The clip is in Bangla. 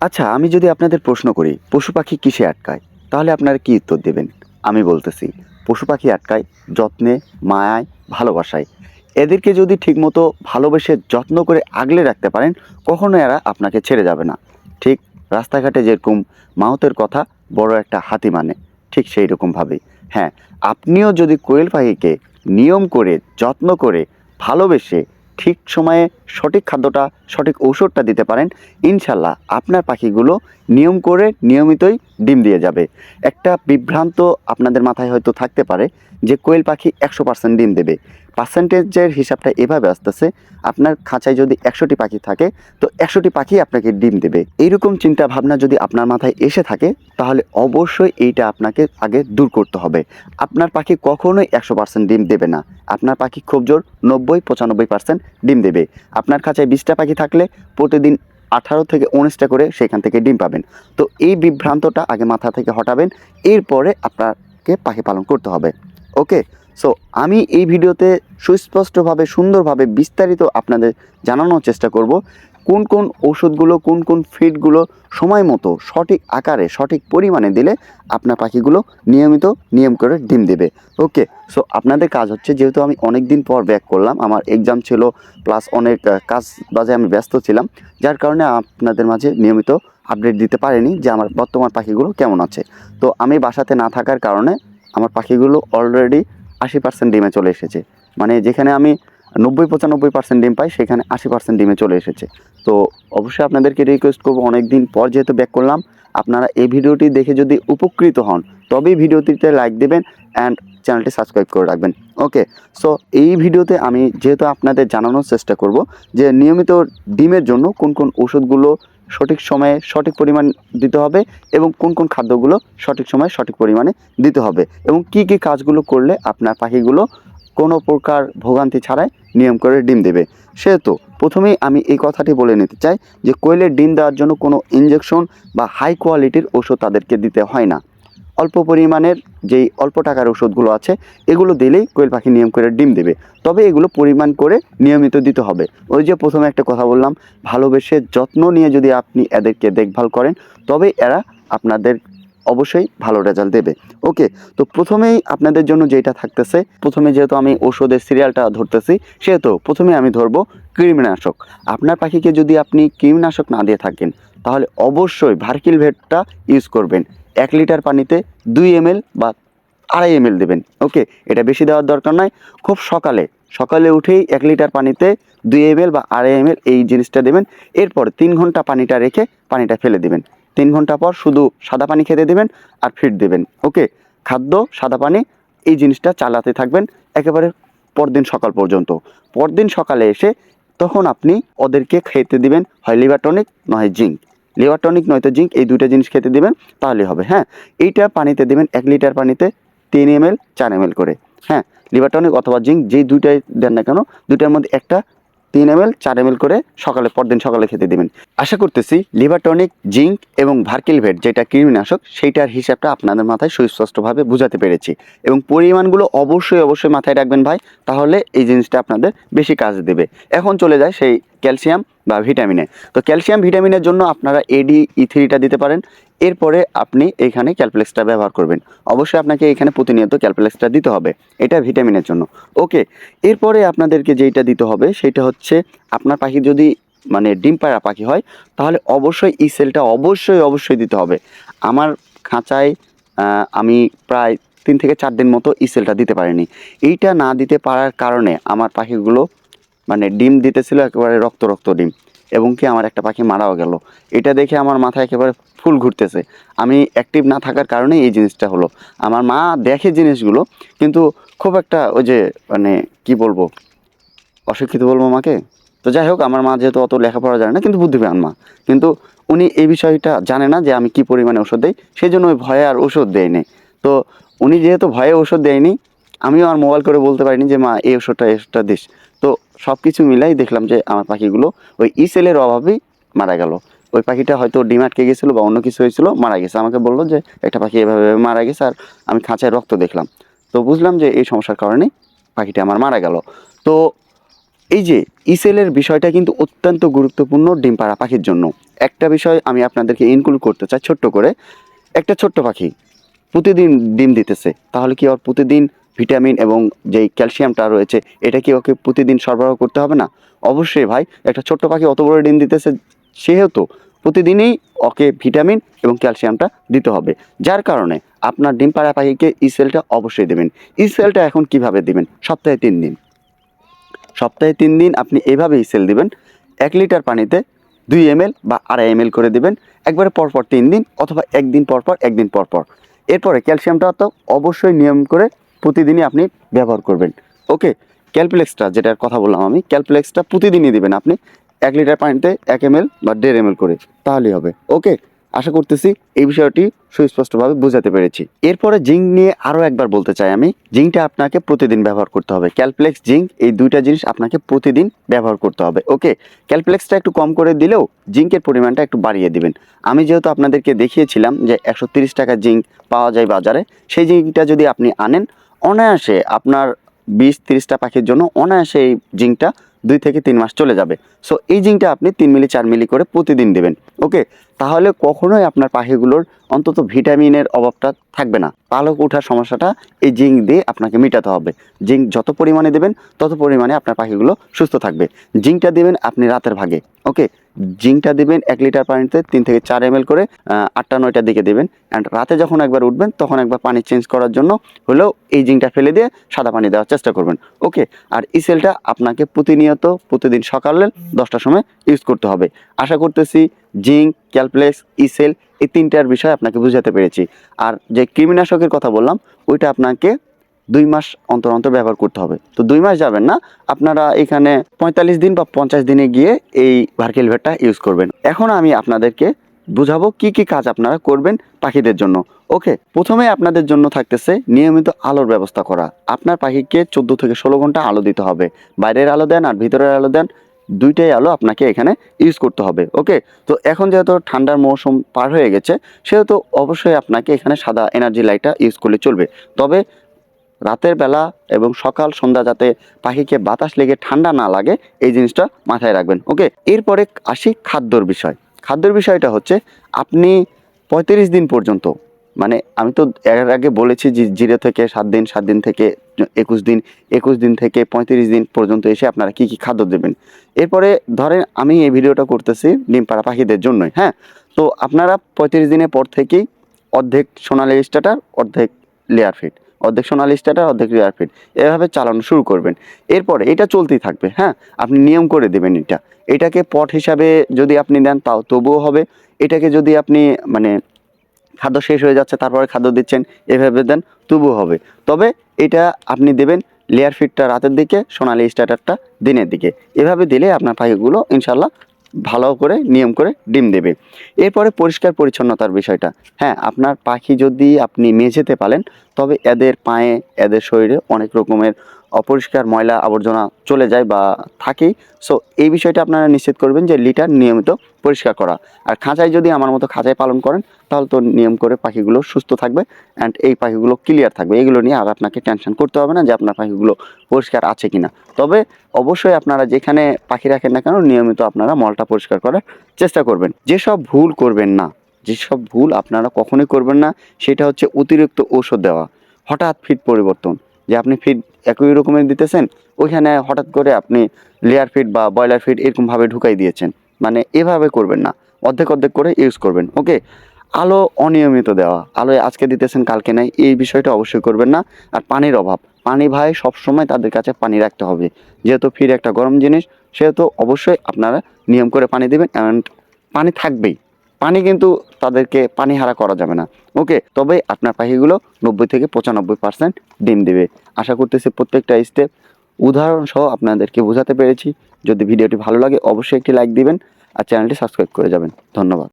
আচ্ছা আমি যদি আপনাদের প্রশ্ন করি, পশু পাখি কিসে আটকায়? তাহলে আপনারা কি উত্তর দেবেন? আমি বলতেছি, পশু পাখি আটকায়, যত্নে, মায়ায়, ভালোবাসায়। এদেরকে যদি ঠিকমতো ভালোবেসে যত্ন করে আগলে রাখতে পারেন কখনো এরা আপনাকে ছেড়ে যাবে না। ঠিক রাস্তাঘাটে যেরকম মাউতের কথা, বড় একটা হাতি মানে ঠিক সেই রকমভাবেই হ্যাঁ আপনিও যদি কোয়েল পাখিকে নিয়ম করে, যত্ন করে, ভালোবেসে, ঠিক সময়ে সঠিক খাদ্যটা সঠিক ঔষধটা দিতে পারেন, ইনশাল্লাহ আপনার পাখিগুলো নিয়ম করে নিয়মিতই ডিম দিয়ে যাবে। একটা বিভ্রান্ত আপনাদের মাথায় হয়তো থাকতে পারে যে কোয়েল পাখি একশো পার্সেন্ট ডিম দেবে। পার্সেন্টেজের হিসাবটা এভাবে আসতেছে, আপনার খাঁচায় যদি একশোটি পাখি থাকে, তো একশোটি পাখি আপনাকে ডিম দেবে। এইরকম চিন্তা ভাবনা যদি আপনার মাথায় এসে থাকে, তাহলে অবশ্যই এইটা আপনাকে আগে দূর করতে হবে। আপনার পাখি কখনোই একশো পার্সেন্ট ডিম দেবে না। আপনার পাখি খুব জোর, নব্বই পঁচানব্বই পার্সেন্ট ডিম দেবে। আপনার খাঁচায় বিশটা পাখি থাকলে প্রতিদিন আঠারো থেকে উনিশটা করে সেখান থেকে ডিম পাবেন। তো এই বিভ্রান্তটা আগে মাথা থেকে হটাবেন, এরপরে আপনাকে পাখি পালন করতে হবে। ওকে? সো আমি এই ভিডিওতে সুস্পষ্টভাবে, সুন্দরভাবে বিস্তারিত আপনাদের জানানোর চেষ্টা করব। কোন কোন ওষুধগুলো কোন কোন ফিডগুলো সময় মতো সঠিক আকারে, সঠিক পরিমাণে দিলে আপনার পাখিগুলো নিয়মিত নিয়ম করে ডিম দেবে। ওকে সো আপনাদের কাজ হচ্ছে যেহেতু আমি অনেক দিন পর ব্যাক করলাম, আমার এক্সাম ছিল প্লাস অনেক কাজ বাজে আমি ব্যস্ত ছিলাম, যার কারণে আপনাদের মাঝে নিয়মিত আপডেট দিতে পারিনি যে আমার বর্তমান পাখিগুলো কেমন আছে। তো আমি বাসাতে না থাকার কারণে আমার পাখিগুলো অলরেডি আশি পার্সেন্ট ডিমে চলে এসেছে। মানে যেখানে আমি নব্বই পঁচানব্বই পার্সেন্ট ডিম পাই সেখানে আশি পার্সেন্ট ডিমে চলে এসেছে। তো অবশ্যই আপনাদেরকে রিকোয়েস্ট করব অনেক দিন পর যেহেতু ব্যাক করলাম, আপনারা এই ভিডিওটি দেখে যদি উপকৃত হন, তবেই ভিডিওটিতে লাইক দেবেন অ্যান্ড চ্যানেলটি সাবস্ক্রাইব করে রাখবেন। ওকে সো এই ভিডিওতে আমি যেহেতু আপনাদের জানানোর চেষ্টা করব, যে নিয়মিত ডিমের জন্য কোন কোন ওষুধগুলো সঠিক সময়ে সঠিক পরিমাণ দিতে হবে এবং কোন কোন খাদ্যগুলো সঠিক সময়ে সঠিক পরিমাণে দিতে হবে এবং কি কি কাজগুলো করলে আপনার পাখিগুলো কোনো প্রকার ভোগান্তি ছাড়াই নিয়ম করে ডিম দেবে। সেহেতু প্রথমেই আমি এই কথাটি বলে নিতে চাই যে কোয়েলের ডিম দেওয়ার জন্য কোনো ইঞ্জেকশন বা হাই কোয়ালিটির ওষুধ তাদেরকে দিতে হয় না। অল্প পরিমাণের যেই অল্প টাকার ওষুধগুলো আছে, এগুলো দিলেই কোয়েল পাখি নিয়ম করে ডিম দেবে। তবে এগুলো পরিমাণ করে নিয়মিত দিতে হবে। ওই যে প্রথমে একটা কথা বললাম, ভালোবেসে যত্ন নিয়ে যদি আপনি এদেরকে দেখভাল করেন, তবে এরা আপনাদের অবশ্যই ভালো রেজাল্ট দেবে। ওকে তো প্রথমেই আপনাদের জন্য যেটা থাকতেছে, প্রথমে যেহেতু আমি ওষুধের সিরিয়ালটা ধরতেছি, সেহেতু প্রথমে আমি ধরবো কৃমিনাশক। আপনার পাখিকে যদি আপনি কৃমিনাশক না দিয়ে থাকেন, তাহলে অবশ্যই ভার্কিল ভেটটা ইউজ করবেন। এক লিটার পানিতে দুই এম বা আড়াই এম দেবেন। ওকে এটা বেশি দেওয়ার দরকার নয় খুব সকালে সকালে উঠেই এক লিটার পানিতে দুই এম বা আড়াই এম এই জিনিসটা দেবেন। এরপর তিন ঘণ্টা পানিটা রেখে পানিটা ফেলে দেবেন। তিন ঘণ্টা পর শুধু সাদা পানি খেতে দেবেন আর ফিট দেবেন, ওকে? খাদ্য, সাদা পানি, এই জিনিসটা চালাতে থাকবেন একেবারে পরদিন সকাল পর্যন্ত। পরদিন সকালে এসে তখন আপনি ওদেরকে খেতে দিবেন, হয় লিভার টনিক নয় জিঙ্ক লিভার টনিক নয়তো জিঙ্ক এই দুইটা জিনিস খেতে দিবেন, তাহলে হবে হ্যাঁ? এইটা পানিতে দিবেন এক লিটার পানিতে তিন এম এল চার এম করে হ্যাঁ? লিভার টনিক অথবা জিঙ্ক যেই দুইটাই দেন না কেন, দুইটার মধ্যে একটা তিন এম এল চার এম করে সকালে, পরদিন সকালে খেতে দিবেন। আশা করতেছি লিভার টনিক, জিঙ্ক এবং ভার্কিল ভেট যেটা কৃমিনাশক, সেইটার হিসাবটা আপনাদের মাথায় সুস্পষ্টভাবে বুঝাতে পেরেছি। এবং পরিমাণগুলো অবশ্যই অবশ্যই মাথায় রাখবেন ভাই, তাহলে এই জিনিসটা আপনাদের বেশি কাজ দেবে। এখন চলে যায় সেই ক্যালসিয়াম বা ভিটামিনে তো ক্যালসিয়াম ভিটামিনের জন্য আপনারা এডি ই থ্রিটা দিতে পারেন। এরপরে আপনি এখানে ক্যালপ্লেক্সটা ব্যবহার করবেন। অবশ্যই আপনাকে এখানে প্রতিনিয়ত ক্যালপ্লেক্সটা দিতে হবে। এটা ভিটামিনের জন্য। ওকে এরপরে আপনাদেরকে যেইটা দিতে হবে, সেটা হচ্ছে আপনার পাখি যদি মানে ডিম পাড়া পাখি হয়, তাহলে অবশ্যই ই সেলটা অবশ্যই অবশ্যই দিতে হবে। আমার খাঁচায় আমি প্রায় তিন থেকে চার দিন মতো ই সেলটা দিতে পারিনি। এইটা না দিতে পারার কারণে আমার পাখিগুলো মানে ডিম দিতেছিল একেবারে রক্ত রক্ত ডিম। এবং কি আমার একটা পাখি মারাও গেল। এটা দেখে আমার মাথায় একেবারে ফুল ঘুরতেছে। আমি অ্যাক্টিভ না থাকার কারণে এই জিনিসটা হলো। আমার মা দেখে জিনিসগুলো, কিন্তু খুব একটা ওই যে মানে কি বলব, অশিক্ষিত বলব মাকে। তো যাই হোক, আমার মা যেহেতু অত লেখাপড়া জানে না, কিন্তু বুদ্ধিমান মা। কিন্তু উনি এই বিষয়টা জানে না যে আমি কি পরিমাণে ওষুধ দিই। সেই জন্য ওই ভয়ে আর ওষুধ দেয়নি। তো উনি যেহেতু ভয়ে ওষুধ দেয়নি, আমিও আর মোবাইল করে বলতে পারিনি যে, মা, এই ওষুধটা এই ওষুধটা দিস। সব কিছু মিলাই দেখলাম যে আমার পাখিগুলো ওই ই সেলের অভাবেই মারা গেল। ওই পাখিটা হয়তো ডিম আটকে গেছিল বা অন্য কিছু হয়েছিল, মারা গেছে। আমাকে বলল যে, একটা পাখি এভাবে এভাবে মারা গেছে আর আমি খাঁচায় রক্ত দেখলাম। তো বুঝলাম যে এই সমস্যার কারণে পাখিটা আমার মারা গেল। তো এই যে ইসেলের বিষয়টা কিন্তু অত্যন্ত গুরুত্বপূর্ণ ডিম পাড়া পাখির জন্য। একটা বিষয় আমি আপনাদেরকে ইনক্লুড করতে চাই ছোট্ট করে। একটা ছোট্ট পাখি প্রতিদিন ডিম দিতেছে। তাহলে কি ওর প্রতিদিন ভিটামিন এবং যেই ক্যালসিয়ামটা রয়েছে, এটা কি ওকে প্রতিদিন সরবরাহ করতে হবে না? অবশ্যই ভাই, একটা ছোট্ট পাখি অত বড় ডিম দিতেছে, সেহেতু প্রতিদিনই ওকে ভিটামিন এবং ক্যালসিয়ামটা দিতে হবে। যার কারণে আপনার ডিম পাড়া পাখিকে ইসেলটা অবশ্যই দেবেন। ইসেলটা এখন কীভাবে দিবেন? সপ্তাহে তিন দিন। সপ্তাহে তিন দিন আপনি এভাবে ইসেল দিবেন। এক লিটার পানিতে দুই এম বা আড়াই এম করে দিবেন। একবারে পরপর তিন দিন অথবা একদিন পরপর একদিন পরপর। এরপরে ক্যালসিয়ামটা তো অবশ্যই নিয়ম করে প্রতিদিনই আপনি ব্যবহার করবেন। ওকে ক্যালপ্লেক্সটা যেটার কথা বললাম আমি ক্যালপ্লেক্সটা প্রতিদিনই দিবেন আপনি এক লিটার পানিতে এক এম বা দেড় এম করে, তাহলেই হবে। ওকে আশা করতেছি এই বিষয়টি সুস্পষ্টভাবে বোঝাতে পেরেছি। এরপরে জিঙ্ক নিয়ে আরও একবার বলতে চাই আমি, জিঙ্কটা আপনাকে প্রতিদিন ব্যবহার করতে হবে। ক্যালপ্লেক্স জিঙ্ক এই দুইটা জিনিস আপনাকে প্রতিদিন ব্যবহার করতে হবে। ওকে ক্যালপ্লেক্সটা একটু কম করে দিলেও জিঙ্কের পরিমাণটা একটু বাড়িয়ে দিবেন। আমি যেহেতু আপনাদেরকে দেখিয়েছিলাম যে একশো টাকা জিঙ্ক পাওয়া যায় বাজারে, সেই জিঙ্কটা যদি আপনি আনেন অনায়াসে আপনার বিশ, তিরিশটা পাখির জন্য অনায়াসে এই জিঙ্কটা দুই থেকে তিন মাস চলে যাবে। সো এই জিঙ্কটা আপনি তিন মিলি, চার মিলি করে প্রতিদিন দেবেন। ওকে তাহলে কখনোই আপনার পাখিগুলোর অন্তত ভিটামিনের অভাবটা থাকবে না। পালক ওঠার সমস্যাটা এই জিঙ্ক দিয়ে আপনাকে মেটাতে হবে। জিঙ্ক যত পরিমাণে দেবেন, তত পরিমাণে আপনার পাখিগুলো সুস্থ থাকবে। জিঙ্কটা দেবেন আপনি রাতের ভাগে, ওকে? জিঙ্কটা দিবেন এক লিটার পানিতে তিন থেকে চার এম করে আটটা নয়টার দিকে দেবেন। অ্যান্ড রাতে যখন একবার উঠবেন, তখন একবার পানি চেঞ্জ করার জন্য হলেও এই জিঙ্কটা ফেলে দিয়ে সাদা পানি দেওয়ার চেষ্টা করবেন, ওকে? আর ইসেলটা আপনাকে প্রতিনিয়ত, প্রতিদিন সকালে দশটার সময় ইউজ করতে হবে। আশা করতেছি জিঙ্ক ক্যালপ্লেক্স ইসেল এই তিনটার বিষয় আপনাকে বুঝাতে পেরেছি। আর যে কৃমিনাশকের কথা বললাম, ওইটা আপনাকে দুই মাস অন্তর অন্তর ব্যবহার করতে হবে। তো দুই মাস যাবেন না, আপনারা এখানে পঁয়তাল্লিশ দিন বা পঞ্চাশ দিনে গিয়ে এই ভার্কেলভেটটা ইউজ করবেন। এখন আমি আপনাদেরকে বুঝাবো কি কি কাজ আপনারা করবেন পাখিদের জন্য। ওকে, প্রথমে আপনাদের জন্য থাকতেছে নিয়মিত আলোর ব্যবস্থা করা। আপনার পাখিকে চোদ্দ থেকে ষোলো ঘণ্টা আলো দিতে হবে। বাইরের আলো দেন আর ভিতরের আলো দেন। দুইটাই আলো আপনাকে এখানে ইউজ করতে হবে ওকে তো এখন যেহেতু ঠান্ডার মৌসুম পার হয়ে গেছে, সেহেতু অবশ্যই আপনাকে এখানে সাদা এনার্জি লাইটটা ইউজ করলে চলবে। তবে রাতের বেলা এবং সকাল সন্ধ্যা যাতে পাখিকে বাতাস লেগে ঠান্ডা না লাগে, এই জিনিসটা মাথায় রাখবেন ওকে এরপরে আসি খাদ্যর বিষয়। খাদ্যর বিষয়টা হচ্ছে আপনি পঁয়ত্রিশ দিন পর্যন্ত মানে আমি তো এর আগে বলেছি যে জিরো থেকে সাত দিন সাত দিন থেকে একুশ দিন একুশ দিন থেকে পঁয়ত্রিশ দিন পর্যন্ত এসে আপনারা কি কি খাদ্য দেবেন। এরপরে ধরেন আমি এই ভিডিওটা করতেছি ডিম পাড়া পাখিদের জন্যই হ্যাঁ? তো আপনারা পঁয়ত্রিশ দিনের পর থেকেই অর্ধেক সোনালি স্টার্টার অর্ধেক লেয়ার ফিট অর্ধেক সোনালি স্টার্টার অর্ধেক লেয়ার ফিট এভাবে চালানো শুরু করবেন। এরপরে এটা চলতেই থাকবে হ্যাঁ? আপনি নিয়ম করে দেবেন এটা। এটাকে পট হিসাবে যদি আপনি দেন তাও তবুও হবে। এটাকে যদি আপনি মানে খাদ্য শেষ হয়ে যাচ্ছে, তারপরে খাদ্য দিচ্ছেন, এভাবে দেন, তবুও হবে। তবে এটা আপনি দেবেন লেয়ার ফিটটা রাতের দিকে, সোনালি স্টার্টারটা দিনের দিকে। এভাবে দিলে আপনার পাখিগুলো ইনশাল্লাহ ভালো করে, নিয়ম করে ডিম দেবে। এরপরে পরিষ্কার পরিচ্ছন্নতার বিষয়টা। হ্যাঁ আপনার পাখি যদি আপনি মেঝেতে পালেন, তবে এদের পায়ে, এদের শরীরে অনেক রকমের অপরিষ্কার ময়লা আবর্জনা চলে যায় বা থাকেই। সো এই বিষয়টা আপনারা নিশ্চিত করবেন যে লিটার নিয়মিত পরিষ্কার করা। আর খাঁচায় যদি আমার মতো খাঁচায় পালন করেন, তাহলে তো নিয়ম করে পাখিগুলো সুস্থ থাকবে অ্যান্ড এই পাখিগুলো ক্লিয়ার থাকবে। এগুলো নিয়ে আর আপনাকে টেনশন করতে হবে না যে আপনার পাখিগুলো পরিষ্কার আছে কিনা। তবে অবশ্যই আপনারা যেখানে পাখি রাখেন না কেন, নিয়মিত আপনারা মলটা পরিষ্কার করার চেষ্টা করবেন। যেসব ভুল করবেন না, যেসব ভুল আপনারা কখনোই করবেন না, সেটা হচ্ছে অতিরিক্ত ঔষধ দেওয়া। হঠাৎ ফিট পরিবর্তন। যে আপনি ফিড একই রকমের দিতেছেন, ওইখানে হঠাৎ করে আপনি লেয়ার ফিড বা ব্রয়লার ফিড এরকমভাবে ঢুকাই দিয়েছেন। মানে এভাবে করবেন না, অর্ধেক অর্ধেক করে ইউজ করবেন ওকে আলো অনিয়মিত দেওয়া আলোয় আজকে দিতেছেন, কালকে নাই, এই বিষয়টা অবশ্যই করবেন না। আর পানির অভাব, পানি ভাই সবসময় তাদের কাছে পানি রাখতে হবে। যেহেতু ফির একটা গরম জিনিস, সেহেতু অবশ্যই আপনারা নিয়ম করে পানি দেবেন অ্যান্ড পানি থাকবেই। পানি কিন্তু তাদেরকে পানি হারা করা যাবে না। ওকে, তবে আপনার পাখিগুলো নব্বই থেকে পঁচানব্বই পার্সেন্ট ডিম দেবে। আশা করতেছি প্রত্যেকটা স্টেপ উদাহরণ সহ আপনাদেরকে বোঝাতে পেরেছি। যদি ভিডিওটি ভালো লাগে, অবশ্যই একটি লাইক দিবেন আর চ্যানেলটি সাবস্ক্রাইব করে যাবেন। ধন্যবাদ।